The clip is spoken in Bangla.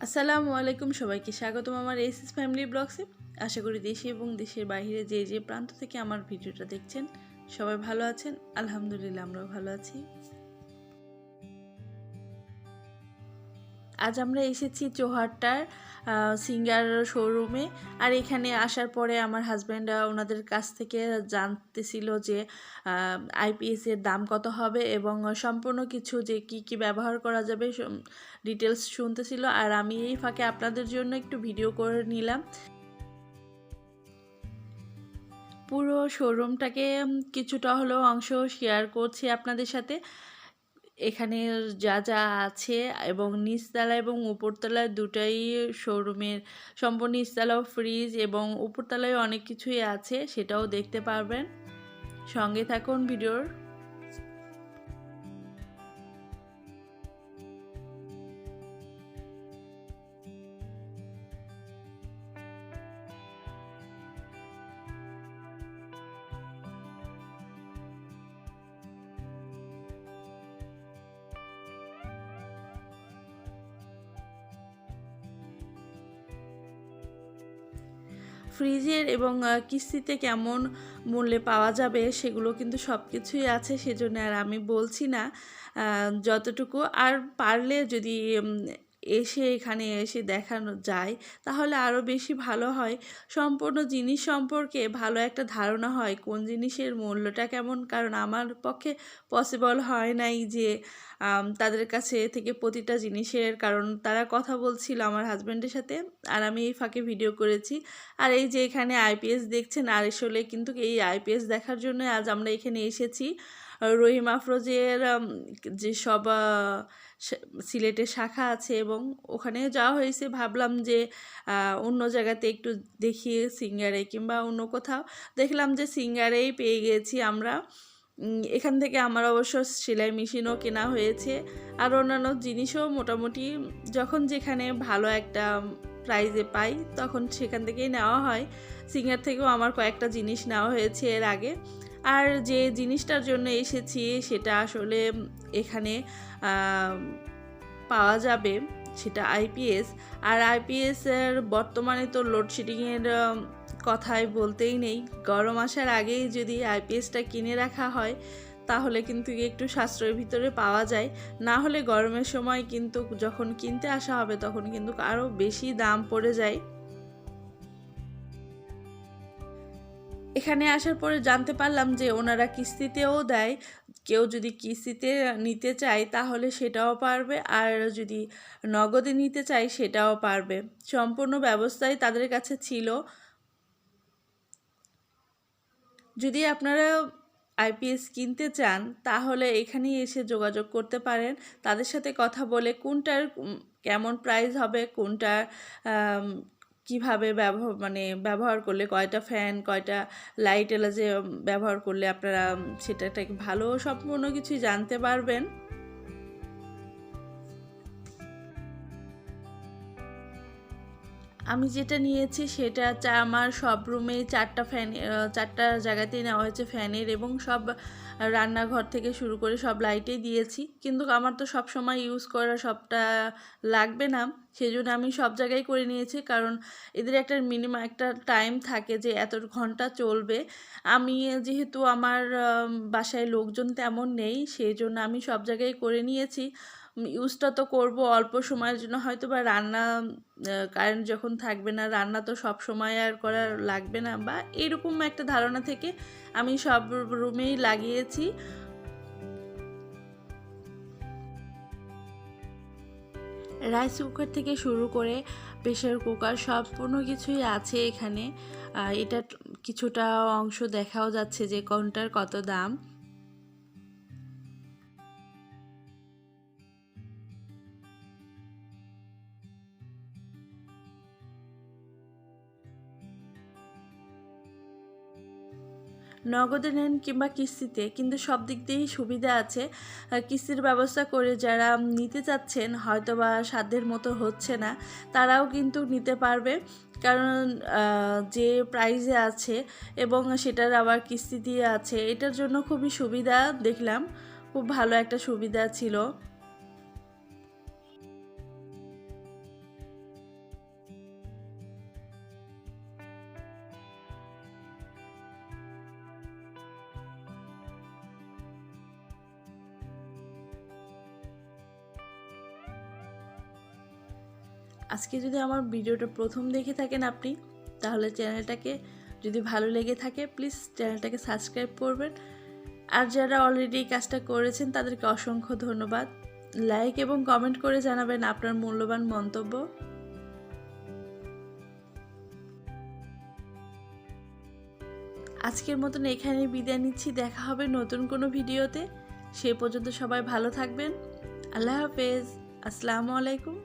আসসালামু আলাইকুম সবাইকে, স্বাগতম আমার এস এস ফ্যামিলি ব্লগসে আশা করি দেশে এবং দেশের বাইরে যে যে প্রান্ত থেকে আমার ভিডিওটা দেখছেন, সবাই ভালো আছেন। আলহামদুলিল্লাহ, আমরাও ভালো আছি। আজ আমরা এসেছি চৌহাট্টার সিঙ্গার শোরুমে আর এখানে আসার পরে আমার হাজব্যান্ড ওনাদের কাছ থেকে জানতেছিল যে আইপিএস এর দাম কত হবে এবং সম্পূর্ণ কিছু যে কি কি ব্যবহার করা যাবে ডিটেলস শুনতেছিল। আর আমি এই ফাঁকে আপনাদের জন্য একটু ভিডিও করে নিলাম। পুরো শোরুমটাকে কিছুটা হলেও অংশ শেয়ার করছি আপনাদের সাথে। এখানে যা যা আছে এবং নিচতলা এবং উপরতলা দুটাই শোরুমের সম্পূর্ণ নিচতলাও ফ্রিজ এবং উপরতলায় অনেক কিছুই আছে, সেটাও দেখতে পারবেন। সঙ্গে থাকুন ভিডিওর। ফ্রিজের এবং কিস্তিতে কেমন মূল্যে পাওয়া যাবে সেগুলো কিন্তু সব কিছুই আছে সেজন্য আর আমি বলছি না যতটুকু। আর পারলে যদি এসে এখানে এসে দেখানো যায়, তাহলে আরও বেশি ভালো হয়। সম্পূর্ণ জিনিস সম্পর্কে ভালো একটা ধারণা হয়, কোন জিনিসের মূল্যটা কেমন? কারণ আমার পক্ষে পসিবল হয় নাই যে তাদের কাছে থেকে প্রতিটা জিনিসের, কারণ তারা কথা বলছিল আমার হাজব্যান্ডের সাথে, আর আমি এই ফাঁকে ভিডিও করেছি। আর এই যে এখানে আইপিএস দেখছেন, আর আসলে কিন্তু এই আইপিএস দেখার জন্য আজ আমরা এখানে এসেছি। রহিম আফরোজের যে সব সিলেটের শাখা আছে এবং ওখানে যাওয়া হয়েছে। ভাবলাম যে অন্য জায়গাতে একটু দেখিয়ে সিঙ্গারে কিংবা অন্য কোথাও। দেখলাম যে সিঙ্গারেই পেয়ে গেছি আমরা। এখান থেকে আমার অবশ্য সেলাই মেশিনও কেনা হয়েছে। আর অন্যান্য জিনিসও মোটামুটি যখন যেখানে ভালো একটা প্রাইজে পাই তখন সেখান থেকেই নেওয়া হয়। সিঙ্গার থেকেও আমার কয়েকটা জিনিস নেওয়া হয়েছে এর আগে। আর যে জিনিসটার জন্য এসেছি সেটা আসলে এখানে পাওয়া যাবে সেটা আইপিএস আর আইপিএস এর বর্তমানে তো লোডশেডিংয়ের কথাই বলতেই নেই। গরম আসার আগেই যদি আইপিএসটা কিনে রাখা হয়, তাহলে কিন্তু একটু সাশ্রয়ের ভিতরে পাওয়া যায়। না হলে গরমের সময় কিন্তু যখন কিনতে আসা হবে, তখন কিন্তু আরও বেশি দাম পড়ে যায়। এখানে আসার পরে জানতে পারলাম যে ওনারা কিস্তিতেও দেয়। কেউ যদি কিস্তিতে নিতে চায় তাহলে সেটাও পারবে, আর যদি নগদে নিতে চায় সেটাও পারবে। সম্পূর্ণ ব্যবস্থাই তাদের কাছে ছিল। যদি আপনারা আইপিএস কিনতে চান, তাহলে এখানেই এসে যোগাযোগ করতে পারেন। তাদের সাথে কথা বলে কোনটার কেমন প্রাইস হবে, কোনটার কীভাবে ব্যবহার মানে ব্যবহার করলে, কয়টা ফ্যান কয়টা লাইট এলা যে ব্যবহার করলে আপনারা সেটা ভালো সম্পূর্ণ কিছুই জানতে পারবেন। আমি যেটা নিয়েছি সেটা চা, আমার সব রুমে চারটা ফ্যান চারটা জায়গাতেই নেওয়া হয়েছে ফ্যানের এবং সব রান্নাঘর থেকে শুরু করে সব লাইটেই দিয়েছি। কিন্তু আমার তো সব সময় ইউজ করা সবটা লাগবে না সেই জন্য আমি সব জায়গায় করে নিয়েছি। কারণ এদের একটা মিনিমাম একটা টাইম থাকে যে এত ঘণ্টা চলবে। আমি যেহেতু আমার বাসায় লোকজন তেমন নেই সেই জন্য আমি সব জায়গায় করে নিয়েছি। ইউজটা তো করব অল্প সময়ের জন্য। হয়তো বা রান্না কারেন্ট যখন থাকবে না, রান্না তো সব সময় আর করা লাগবে না বা এরকম একটা ধারণা থেকে আমি সব রুমেই লাগিয়েছি। রাইস কুকার থেকে শুরু করে প্রেশার কুকার সম্পূর্ণ কিছুই আছে এখানে। এটা কিছুটা অংশ দেখাও যাচ্ছে যে কোনটার কত দাম। নগদে নেন কিংবা কিস্তিতে, কিন্তু সব দিক দিয়েই সুবিধা আছে। কিস্তির ব্যবস্থা করে যারা নিতে চাচ্ছেন হয়তো বা সাধ্যের মতো হচ্ছে না, তারাও কিন্তু নিতে পারবে। কারণ যে প্রাইজে আছে এবং সেটার আবার কিস্তি দিয়ে আছে, এটার জন্য খুবই সুবিধা দেখলাম। খুব ভালো একটা সুবিধা ছিল। আজকে যদি আমার ভিডিওটা প্রথম দেখে থাকেন আপনি, তাহলে চ্যানেলটাকে যদি ভালো লেগে থাকে প্লিজ চ্যানেলটাকে সাবস্ক্রাইব করবেন। আর যারা অলরেডি এই কাজটা করেছেন, তাদেরকে অসংখ্য ধন্যবাদ। লাইক এবং কমেন্ট করে জানাবেন আপনার মূল্যবান মন্তব্য। আজকের মতন এখানে বিদায় নিচ্ছি। দেখা হবে নতুন কোনো ভিডিওতে। সে পর্যন্ত সবাই ভালো থাকবেন। আল্লাহ হাফেজ। আসসালামু আলাইকুম।